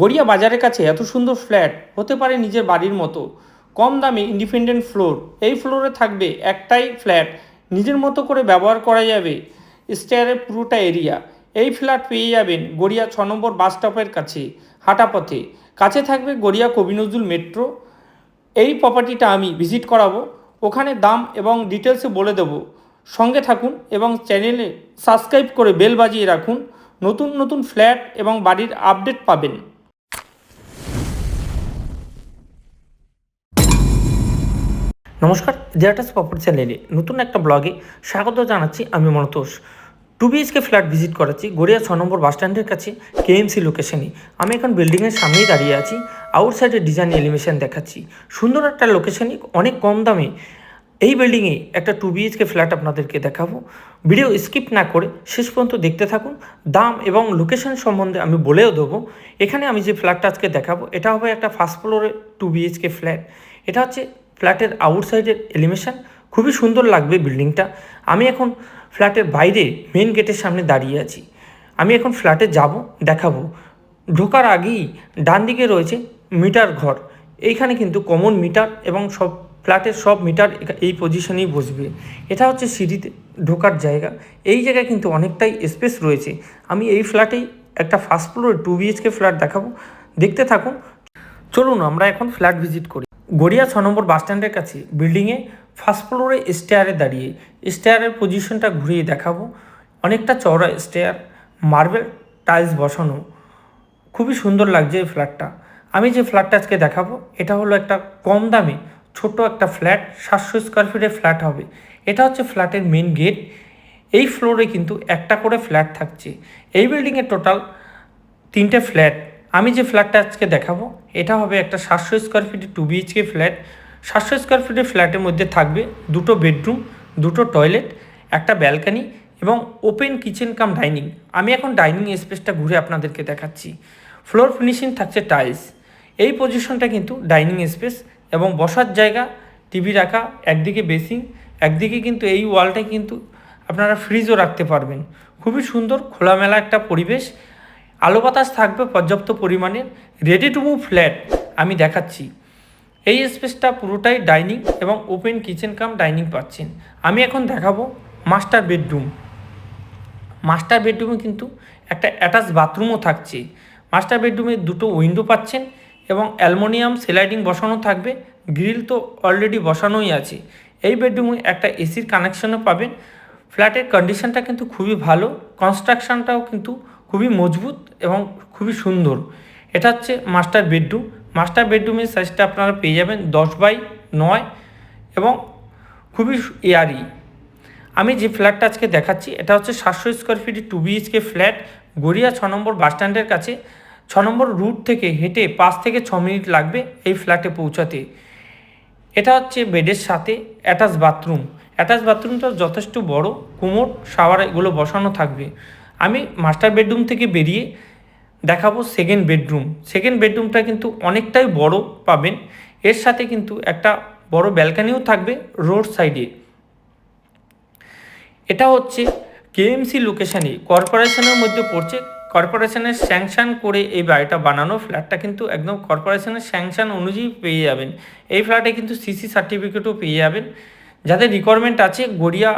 গড়িয়া বাজারের কাছে এত সুন্দর ফ্ল্যাট হতে পারে নিজের বাড়ির মতো। কম দামে ইন্ডিপেন্ডেন্ট ফ্লোর এই ফ্লোরে থাকবে একটাই ফ্ল্যাট। নিজের মতো করে ব্যবহার করা যাবে। স্টেয়ারের পুরোটা এরিয়া এই ফ্ল্যাট পেয়ে যাবেন গড়িয়া ছ নম্বর বাস স্টপের কাছে, হাঁটাপথে। কাছে থাকবে গড়িয়া কবি নজরুল মেট্রো এই প্রপার্টিটা আমি ভিজিট করাবো। ওখানে দাম এবং ডিটেলসে বলে দেব। সঙ্গে থাকুন এবং চ্যানেলে সাবস্ক্রাইব করে বেল বাজিয়ে রাখুন। নতুন নতুন ফ্ল্যাট এবং বাড়ির আপডেট পাবেন। নমস্কার জেরাটাস প্রপার্টি চ্যানেলে নতুন একটা ব্লগে স্বাগত জানাচ্ছি আমি Montosh. Two BHK flat visit করাচ্ছি গড়িয়া ছ নম্বর বাস স্ট্যান্ডের কাছে কেএমসি লোকেশনে আমি এখন বিল্ডিংয়ের সামনেই দাঁড়িয়ে আছি আউটসাইডে ডিজাইন এলিভেশন দেখাচ্ছি। সুন্দর একটা লোকেশনে অনেক কম দামে। এই বিল্ডিংয়ে একটা টু বিএইচকে ফ্ল্যাট আপনাদেরকে দেখাবো। ভিডিও স্কিপ না করে শেষ পর্যন্ত দেখতে থাকুন। দাম এবং লোকেশন সম্বন্ধে আমি বলেও দেবো। এখানে আমি যে ফ্ল্যাটটা আজকে দেখাবো, এটা হবে একটা ফার্স্ট ফ্লোরে টু বিএইচকে ফ্ল্যাট এটা হচ্ছে ফ্ল্যাটের আউটসাইডের এলিভেশন খুবই সুন্দর লাগবে বিল্ডিংটা। আমি এখন ফ্ল্যাটের বাইরে মেন গেটের সামনে দাঁড়িয়ে আছি। আমি এখন ফ্ল্যাটে যাব, দেখাবো। ঢোকার আগেই ডান দিকে রয়েছে মিটার ঘর। এইখানে কিন্তু কমন মিটার এবং সব ফ্ল্যাটের সব মিটার এই পজিশনেই বসবে। এটা হচ্ছে সিঁড়িতে ঢোকার জায়গা। এই জায়গায় কিন্তু অনেকটাই স্পেস রয়েছে। আমি এই ফ্ল্যাটেই একটা ফার্স্ট ফ্লোরে টু বিএইচকে ফ্ল্যাট দেখাবো। দেখতে থাকুন। চলুন, আমরা এখন ফ্ল্যাট ভিজিট করি। গড়িয়া ছ নম্বর বাস স্ট্যান্ডের কাছে বিল্ডিংয়ে ফার্স্ট ফ্লোরে স্টেয়ারে দাঁড়িয়ে স্টেয়ারের পজিশনটা ঘুরিয়ে দেখাবো। অনেকটা চওড়া স্টেয়ার মার্বেল টাইলস বসানো। খুবই সুন্দর লাগছে এই ফ্ল্যাটটা আমি যে ফ্ল্যাটটা আজকে দেখাবো, এটা হলো একটা কম দামে ছোট একটা ফ্ল্যাট সাতশো স্কোয়ার ফিটের ফ্ল্যাট হবে। এটা হচ্ছে ফ্ল্যাটের মেন গেট এই ফ্লোরে কিন্তু একটা করে ফ্ল্যাট থাকছে। এই বিল্ডিংয়ে টোটাল তিনটে ফ্ল্যাট আমি যে ফ্ল্যাটটা আজকে দেখাবো, এটা হবে একটা সাতশো স্কোয়ার ফিটের টু বিএইচকে ফ্ল্যাট সাতশো স্কোয়ার ফিটের ফ্ল্যাটের মধ্যে থাকবে দুটো বেডরুম দুটো টয়লেট একটা ব্যালকানি এবং ওপেন কিচেন কাম ডাইনিং আমি এখন ডাইনিং স্পেসটা ঘুরে আপনাদেরকে দেখাচ্ছি। ফ্লোর ফিনিশিং থাকছে টাইলস এই পজিশনটা কিন্তু ডাইনিং স্পেস এবং বসার জায়গা টিভি রাখা, একদিকে বেসিং একদিকে কিন্তু এই ওয়ালটায় কিন্তু আপনারা ফ্রিজও রাখতে পারবেন। খুবই সুন্দর, খোলামেলা একটা পরিবেশ। আলো বাতাস থাকবে পর্যাপ্ত পরিমাণের রেডি টু মুভ ফ্ল্যাট আমি দেখাচ্ছি। এই স্পেসটা পুরোটাই ডাইনিং এবং ওপেন কিচেন কাম ডাইনিং পাচ্ছেন। আমি এখন দেখাবো মাস্টার বেডরুম মাস্টার বেডরুমে কিন্তু একটা অ্যাটাচ বাথরুমও থাকছে। মাস্টার বেডরুমে দুটো উইন্ডো পাচ্ছেন এবং অ্যালমোনিয়াম স্লাইডিং বসানো থাকবে গ্রিল তো অলরেডি বসানোই আছে। এই বেডরুমে একটা এসির কানেকশনও পাবেন। ফ্ল্যাটের কন্ডিশনটা কিন্তু খুবই ভালো কনস্ট্রাকশনটাও কিন্তু খুবই মজবুত এবং খুবই সুন্দর। এটা হচ্ছে মাস্টার বেডরুম মাস্টার বেডরুমের সাইজটা আপনারা পেয়ে যাবেন দশ বাই নয় এবং খুবই এয়ারি আমি যে ফ্ল্যাটটা আজকে দেখাচ্ছি, এটা হচ্ছে সাতশো স্কোয়ার ফিটের টু বিএইচকে ফ্ল্যাট গড়িয়া ছ নম্বর বাস স্ট্যান্ডের কাছে। ছ নম্বর রুট থেকে হেঁটে পাঁচ থেকে ছ মিনিট লাগবে এই ফ্ল্যাটে পৌঁছাতে। এটা হচ্ছে বেডের সাথে অ্যাটাচ বাথরুম অ্যাটাচ বাথরুমটা যথেষ্ট বড় কুমোট শাওয়ার এগুলো বসানো থাকবে। আমি মাস্টার বেডরুম থেকে বেরিয়ে দেখাবো সেকেন্ড বেডরুম সেকেন্ড বেডরুমটা কিন্তু অনেকটাই বড় পাবেন। এর সাথে কিন্তু একটা বড় ব্যালকানিও থাকবে রোড সাইডে এটা হচ্ছে কেএমসি লোকেশানে কর্পোরেশনের মধ্যে পড়ছে। কর্পোরেশনের স্যাংশন করে এই বাড়িটা বানানো। ফ্ল্যাটটা কিন্তু একদম কর্পোরেশনের স্যাংশন অনুযায়ী পেয়ে যাবেন। এই ফ্ল্যাটে কিন্তু সিসি সার্টিফিকেটও পেয়ে যাবেন। যাদের রিকোয়ারমেন্ট আছে গড়িয়া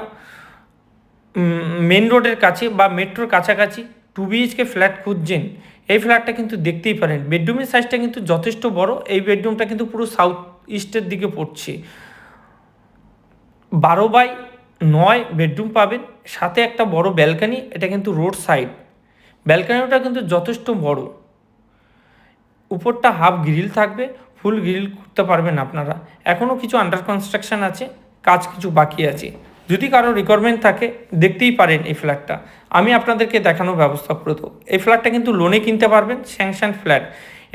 মেন রোডের কাছে বা মেট্রোর কাছাকাছি টু বিএইচকে ফ্ল্যাট খুঁজছেন। এই ফ্ল্যাটটা কিন্তু দেখতেই পারেন। বেডরুমের সাইজটা কিন্তু যথেষ্ট বড়। এই বেডরুমটা কিন্তু পুরো সাউথ ইস্টের দিকে পড়ছে। বারো বাই নয় বেডরুম পাবেন। সাথে একটা বড় ব্যালকানি এটা কিন্তু রোড সাইড ব্যালকানিটা কিন্তু যথেষ্ট বড়। উপরটা হাফ গ্রিল থাকবে। ফুল গ্রিল করতে পারবেন আপনারা। এখনও কিছু আন্ডার কনস্ট্রাকশন আছে। কাজ কিছু বাকি আছে। যদি কারও রিকোয়ারমেন্ট থাকে, দেখতেই পারেন এই ফ্ল্যাটটা আমি আপনাদেরকে দেখানোর ব্যবস্থা করে দেবো। এই ফ্ল্যাটটা কিন্তু লোনে কিনতে পারবেন স্যাংশন ফ্ল্যাট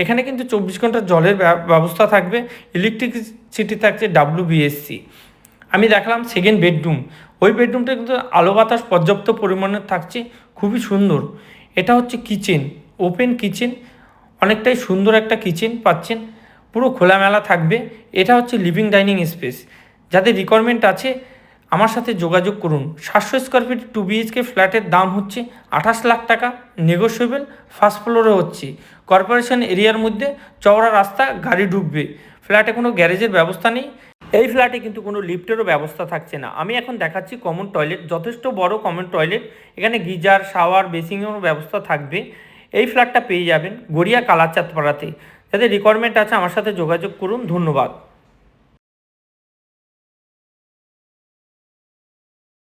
এখানে কিন্তু চব্বিশ ঘণ্টা জলের ব্যবস্থা থাকবে ইলেকট্রিসিটি থাকছে ডাব্লিউ বিএসসি আমি দেখলাম সেকেন্ড বেডরুম ওই বেডরুমটা কিন্তু আলো বাতাস পর্যাপ্ত পরিমাণে থাকছে, খুবই সুন্দর। এটা হচ্ছে কিচেন ওপেন কিচেন অনেকটাই সুন্দর একটা কিচেন পাচ্ছেন। পুরো খোলামেলা থাকবে। এটা হচ্ছে লিভিং ডাইনিং স্পেস যাদের রিকোয়ারমেন্ট আছে আমার সাথে যোগাযোগ করুন। সাতশো স্কোয়ার ফিট টু বিএইচকে ফ্ল্যাটের দাম হচ্ছে আঠাশ লাখ টাকা। নেগোসিয়েবল ফার্স্ট ফ্লোরে হচ্ছে। কর্পোরেশন এরিয়ার মধ্যে চওড়া রাস্তা, গাড়ি ঢুকবে। ফ্ল্যাটে কোনো গ্যারেজের ব্যবস্থা নেই। এই ফ্ল্যাটে কিন্তু কোনো লিফটেরও ব্যবস্থা থাকছে না। আমি এখন দেখাচ্ছি কমন টয়লেট যথেষ্ট বড় কমন টয়লেট এখানে গিজার শাওয়ার বেসিংয়েরও ব্যবস্থা থাকবে। এই ফ্ল্যাটটা পেয়ে যাবেন গড়িয়া কালাচাঁদপাড়াতে। যাদের রিকোয়ারমেন্ট আছে আমার সাথে যোগাযোগ করুন। ধন্যবাদ।